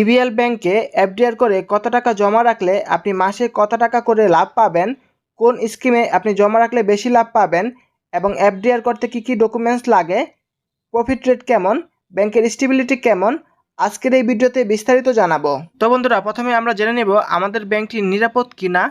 EBL ব্যাংকে FDR করে কত টাকা জমা রাখলে আপনি মাসে কত টাকা করে লাভ পাবেন, কোন স্কিমে আপনি জমা রাখলে বেশি লাভ পাবেন এবং এফডিআর করতে কি কি ডকুমেন্টস লাগে, প্রফিট রেট কেমন, ব্যাংকের স্টেবিলিটি কেমন, আজকের এই ভিডিওতে বিস্তারিত জানাব। তো বন্ধুরা, প্রথমে আমরা জেনে নেব আমাদের ব্যাংকটি নিরাপদ কিনা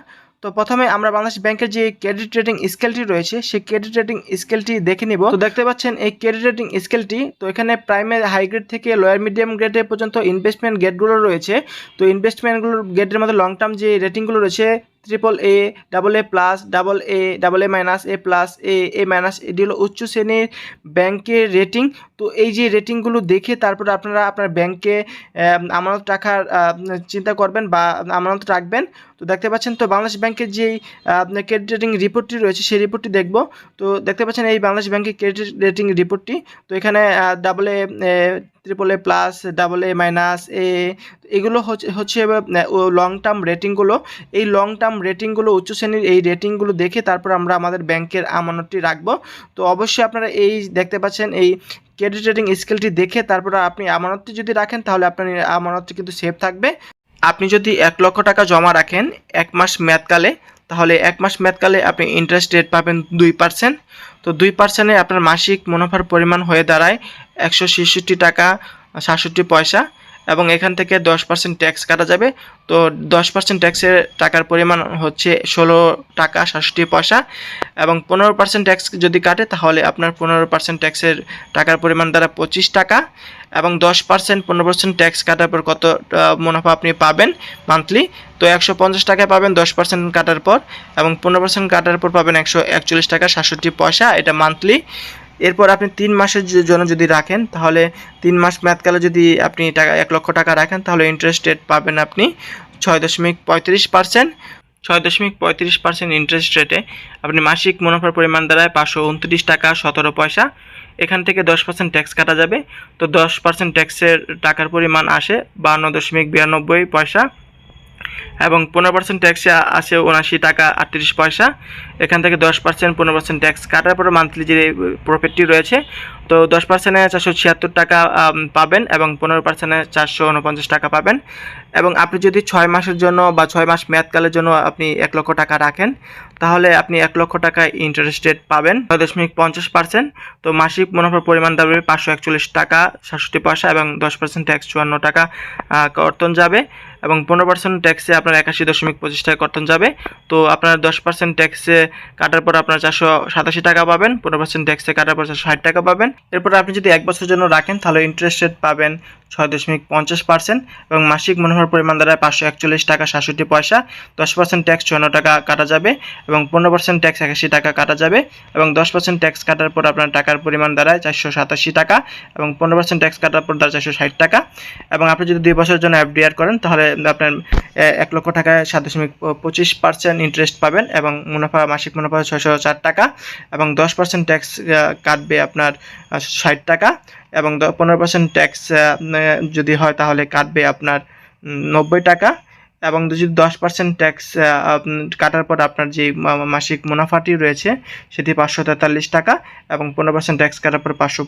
তো প্রথমে আমরা বাংলাদেশ ব্যাংকের যে ক্রেডিট রেটিং স্কেলটি রয়েছে, সেই ক্রেডিট রেটিং স্কেলটি দেখে নিব। তো দেখতে পাচ্ছেন, এই ক্রেডিট রেটিং স্কেলটি, তো এখানে প্রাইমারি হাই গ্রেড থেকে লোয়ার মিডিয়াম গ্রেডে পর্যন্ত ইনভেস্টমেন্ট গেটগুলো রয়েছে। তো ইনভেস্টমেন্টগুলোর গেটের মধ্যে লং টার্ম যে রেটিংগুলো রয়েছে triple A double A plus double A double A minus A plus A A minus এটি হলো উচ্চ শ্রেণির ব্যাংকের রেটিং তো এই যে রেটিংগুলো দেখে তারপরে আপনারা আপনার ব্যাংকে আমানত রাখার চিন্তা করবেন বা আমানত রাখবেন। তো দেখতে পাচ্ছেন তো বাংলাদেশ ব্যাংকের যেই ক্রেডিট রেটিং রিপোর্টটি রয়েছে সেই রিপোর্টটি দেখব। তো দেখতে পাচ্ছেন এই বাংলাদেশ ব্যাংকের ক্রেডিট রেটিং রিপোর্টটি তো এখানে double A triple A plus double A minus A এগুলো হচ্ছে হচ্ছে লং টার্ম রেটিংগুলো এই লং টার্ম রেটিংগুলো উচ্চ শ্রেণির এই রেটিংগুলো দেখে তারপর আমরা আমাদের ব্যাংকের আমানতটি রাখব। তো অবশ্যই আপনারা এই দেখতে পাচ্ছেন, এই ক্রেডিট রেটিং স্কেলটি দেখে তারপর আপনি আমানতটি যদি রাখেন, তাহলে আপনার আমানতটি কিন্তু সেফ থাকবে। আপনি যদি এক লক্ষ টাকা জমা রাখেন এক মাস মেয়াদকালে, তাহলে এক মাস মেয়াদকালে আপনি ইন্টারেস্ট রেট পাবেন দুই পার্সেন্ট তো দুই পার্সেন্টে আপনার মাসিক মুনাফার পরিমাণ হয়ে দাঁড়ায় একশো ছেষট্টি টাকা সাতষট্টি পয়সা। এবং এখান থেকে দশ পার্সেন্ট ট্যাক্স কাটা যাবে। তো দশ পার্সেন্ট ট্যাক্সের টাকার পরিমাণ হচ্ছে ষোলো টাকা সাতষট্টি পয়সা এবং পনেরো পার্সেন্ট ট্যাক্স যদি কাটে, তাহলে আপনার পনেরো পার্সেন্ট ট্যাক্সের টাকার পরিমাণ দ্বারা পঁচিশ টাকা এবং দশ পার্সেন্ট পনেরো পার্সেন্ট ট্যাক্স কাটার পর কত মুনাফা আপনি পাবেন মান্থলি তো একশো পঞ্চাশ টাকায় পাবেন দশ পার্সেন্ট কাটার পর এবং পনেরো পার্সেন্ট কাটার পর পাবেন একশো একচল্লিশ টাকা সাতষট্টি পয়সা। এটা মান্থলি এরপর আপনি তিন মাসের জন্য যদি রাখেন, তাহলে তিন মাস মেয়াদকালে যদি আপনি টাকা, এক লক্ষ টাকা রাখেন, তাহলে ইন্টারেস্ট রেট পাবেন আপনি ছয় দশমিক পঁয়ত্রিশ পার্সেন্ট ছয় দশমিক পঁয়ত্রিশ পার্সেন্ট ইন্টারেস্ট রেটে আপনি মাসিক মুনাফার পরিমাণ দাঁড়ায় পাঁচশো উনত্রিশ টাকা, সতেরো পয়সা। এখান থেকে দশ পার্সেন্ট ট্যাক্স কাটা যাবে। তো দশ পার্সেন্ট ট্যাক্সের টাকার পরিমাণ আসে বান্ন দশমিক বিরানব্বই পয়সা এবং পনেরো পার্সেন্ট ট্যাক্সে আসে উনাশি টাকা আটত্রিশ পয়সা। এখান থেকে দশ পার্সেন্ট পনেরো পার্সেন্ট ট্যাক্স কাটার পরে মান্থলি যে প্রফিটটি রয়েছে, তো দশ পার্সেন্টে চারশো ছিয়াত্তর টাকা পাবেন এবং পনেরো পার্সেন্টে চারশো উনপঞ্চাশ টাকা পাবেন। এবং আপনি যদি ছয় মাসের জন্য বা ছয় মাস মেয়াদকালের জন্য আপনি এক লক্ষ টাকা রাখেন, তাহলে আপনি এক লক্ষ টাকা ইন্টারেস্ট রেট পাবেন। ছয় দশমিক পঞ্চাশ পার্সেন্ট তো মাসিক মুনাফার পরিমাণ দাঁড়াবে পাঁচশো একচল্লিশ টাকা সাতষট্টি পয়সা এবং দশ পার্সেন্ট ট্যাক্স চুয়ান্ন টাকা কর্তন যাবে। এবং পনেরো পার্সেন্ট ট্যাক্সে আপনার একাশি দশমিক পঁচিশ টাকা কর্তন যাবে। তো আপনার দশ পার্সেন্ট ট্যাক্সে কাটার পর আপনার চারশো সাতাশি টাকা পাবেন, পনেরো পার্সেন্ট ট্যাক্সে কাটার পর চারশো ষাট টাকা পাবেন। এরপর আপনি যদি এক বছরের জন্য রাখেন, তাহলে ইন্টারেস্ট রেট পাবেন ছয় দশমিক পঞ্চাশ পার্সেন্ট এবং মাসিক মুনাফার পরিমাণ দ্বারা পাঁচশো একচল্লিশ টাকা সাতষট্টি পয়সা, দশ পার্সেন্ট ট্যাক্স চুয়ান্ন টাকা কাটা যাবে এবং পনেরো পার্সেন্ট ট্যাক্স একাশি টাকা কাটা যাবে এবং দশ পার্সেন্ট ট্যাক্স কাটার পর আপনার টাকার পরিমাণ দাঁড়ায় চারশো সাতাশি টাকা এবং পনেরো পার্সেন্ট ট্যাক্স কাটার পর দাঁড়ায় চারশো ষাট টাকা এবং আপনি যদি দুই বছরের জন্য এফডিআর করেন, তাহলে আপনার এক লক্ষ টাকায় সাত দশমিক পঁচিশ পার্সেন্ট ইন্টারেস্ট পাবেন এবং মুনাফা মাসিক মুনাফা ছয়শো চার টাকা এবং দশ পার্সেন্ট ট্যাক্স কাটবে আপনার ষাট টাকা এবং পনেরো পার্সেন্ট ট্যাক্স যদি হয় তাহলে কাটবে আপনার নব্বই টাকা এবং যদি দশ পার্সেন্ট ট্যাক্স কাটার পর আপনার যে মাসিক মুনাফাটি রয়েছে, সেটি পাঁচশো তেতাল্লিশ টাকা এবং পনেরো পার্সেন্ট ট্যাক্স কাটার পর পাঁচশো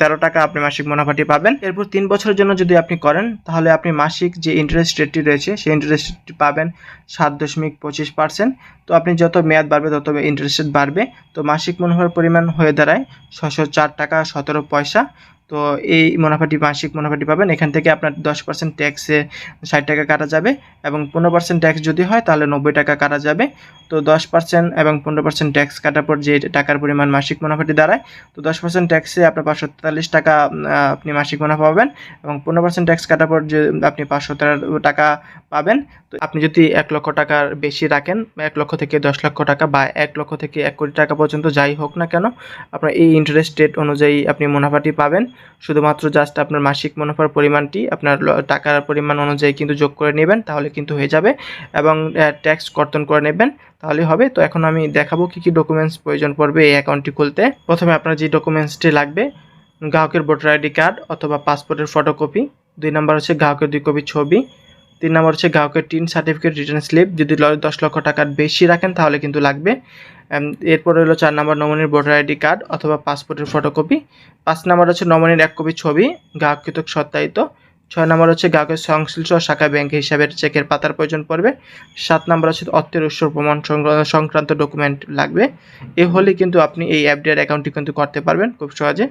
তেরো টাকা আপনি মাসিক মুনাফাটি পাবেন। এরপর তিন বছরের জন্য যদি আপনি করেন, তাহলে আপনি মাসিক যে ইন্টারেস্ট রেটটি রয়েছে, সেই ইন্টারেস্ট রেটটি পাবেন সাত দশমিক পঁচিশ পার্সেন্ট তো আপনি যত মেয়াদ বাড়বে, তত ইন্টারেস্ট বাড়বে। তো মাসিক মুনাফার পরিমাণ হয়ে দাঁড়ায় ছশো চার টাকা সতেরো পয়সা। তো এই মুনাফাটি মাসিক মুনাফাটি পাবেন। এখান থেকে আপনার দশ পার্সেন্ট ট্যাক্সে ষাট টাকা কাটা যাবে এবং পনেরো পার্সেন্ট ট্যাক্স যদি হয় তাহলে নব্বই টাকা কাটা যাবে। তো দশ পার্সেন্ট এবং পনেরো পার্সেন্ট ট্যাক্স কাটার পর যে টাকার পরিমাণ মাসিক মুনাফাটি দাঁড়ায়, তো দশ পার্সেন্ট ট্যাক্সে আপনার পাঁচশো তেতাল্লিশ টাকা আপনি মাসিক মুনাফা পাবেন এবং পনেরো পার্সেন্ট ট্যাক্স কাটার পর যে আপনি পাঁচশো তেরো টাকা পাবেন। তো আপনি যদি এক লক্ষ টাকার বেশি রাখেন, এক লক্ষ থেকে দশ লক্ষ টাকা বা এক লক্ষ থেকে এক কোটি টাকা পর্যন্ত যাই হোক না কেন, আপনার এই ইন্টারেস্ট রেট অনুযায়ী আপনি মুনাফাটি পাবেন। শুধুমাত্র জাস্ট আপনার মাসিক মুনাফার পরিমাণটি, আপনার টাকার পরিমাণ অনুযায়ী কিন্তু যোগ করে নেবেন, তাহলে কিন্তু হয়ে যাবে। এবং ট্যাক্স কর্তন করে নেবেন তাহলেই হবে। তো এখন আমি দেখাবো কি কি ডকুমেন্টস প্রয়োজন পড়বে এই অ্যাকাউন্টটি খুলতে। প্রথমে আপনার যে ডকুমেন্টসটি লাগবে, গ্রাহকের ভোটার আইডি কার্ড অথবা পাসপোর্টের ফটোকপি দুই নম্বর হচ্ছে গ্রাহকের দুই কপি ছবি। তিন নম্বর হচ্ছে গ্রাহকের টিন সার্টিফিকেট রিটার্ন স্লিপ যদি দশ লক্ষ টাকার বেশি রাখেন, তাহলে কিন্তু লাগবে। এরপরে হলো চার নম্বর নমনির ভোটার আইডি কার্ড অথবা পাসপোর্টের ফটোকপি। পাঁচ নম্বর হচ্ছে নমনির এক কপি ছবি গ্রাহকৃত সত্যায়িত। ছয় নম্বর হচ্ছে গ্রাহকের সংশ্লিষ্ট শাখা ব্যাংক হিসাবের চেকের পাতার প্রয়োজন পড়বে। সাত নম্বর হচ্ছে অর্থের উৎস প্রমাণ সংক্রান্ত- ডকুমেন্ট লাগবে। এ হলে কিন্তু আপনি এই অ্যাপডিআর অ্যাকাউন্টটি কিন্তু করতে পারবেন খুব সহজে।